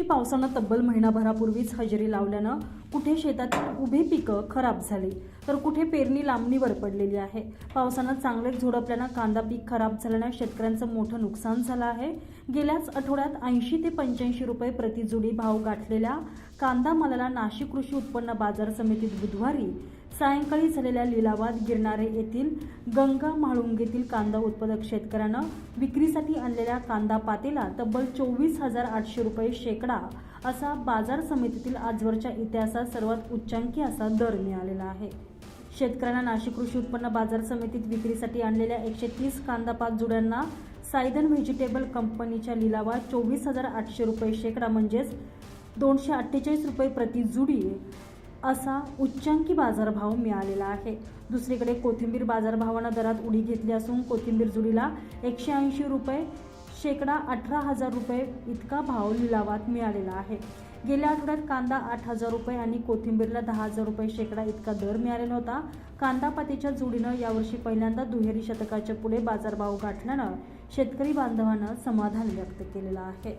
दिवशी पावसानं तब्बल महिनाभरापूर्वीच हजेरी लावल्यानं कुठे शेतातील उभी पिकं खराब झाली तर कुठे पेरणी लांबणीवर पडलेली आहे? पावसानं चांगलेच झोडपल्यानं कांदा पीक खराब झाल्यानं शेतकऱ्यांचं मोठं नुकसान झालं आहे. गेल्याच आठवड्यात ऐंशी ते पंच्याऐंशी रुपये प्रतिजुडी भाव गाठलेल्या कांदा मालाला नाशिक कृषी उत्पन्न बाजार समितीत बुधवारी सायंकाळी झालेल्या लिलावात गिरणारे येथील गंगा म्हाळुंगेतील कांदा उत्पादक शेतकऱ्यानं विक्रीसाठी आणलेल्या कांदा पातेला तब्बल चोवीस हजार आठशे रुपये शेकडा असा बाजार समितीतील आजवरच्या इतिहासात सर्वात उच्चांकी असा दर मिळालेला आहे. शेतकऱ्यांना नाशिक कृषी उत्पन्न बाजार समितीत विक्रीसाठी आणलेल्या एकशे तीस कांदा पात जुड्यांना सायदन व्हेजिटेबल कंपनीच्या लिलावात चोवीस हजार आठशे रुपये शेकडा म्हणजेच दोनशे अठ्ठेचाळीस रुपये प्रति जुडी असा उच्चांकी बाजारभाव मिळालेला आहे. दुसरीकडे कोथिंबीर बाजारभावानं दरात उडी घेतली असून कोथिंबीर जुडीला एकशे ऐंशी रुपये शेकडा अठरा हजार रुपये इतका भाव लिलावात मिळालेला आहे. गेल्या आठवड्यात कांदा आठ हजार रुपये आणि कोथिंबीरला दहा हजार रुपये शेकडा इतका दर मिळालेला होता. कांदापातीच्या जुडीनं जोडीनं यावर्षी पहिल्यांदा दुहेरी शतकाच्या पुढे बाजारभाव गाठल्यानं शेतकरी बांधवानं समाधान व्यक्त केलेलं आहे.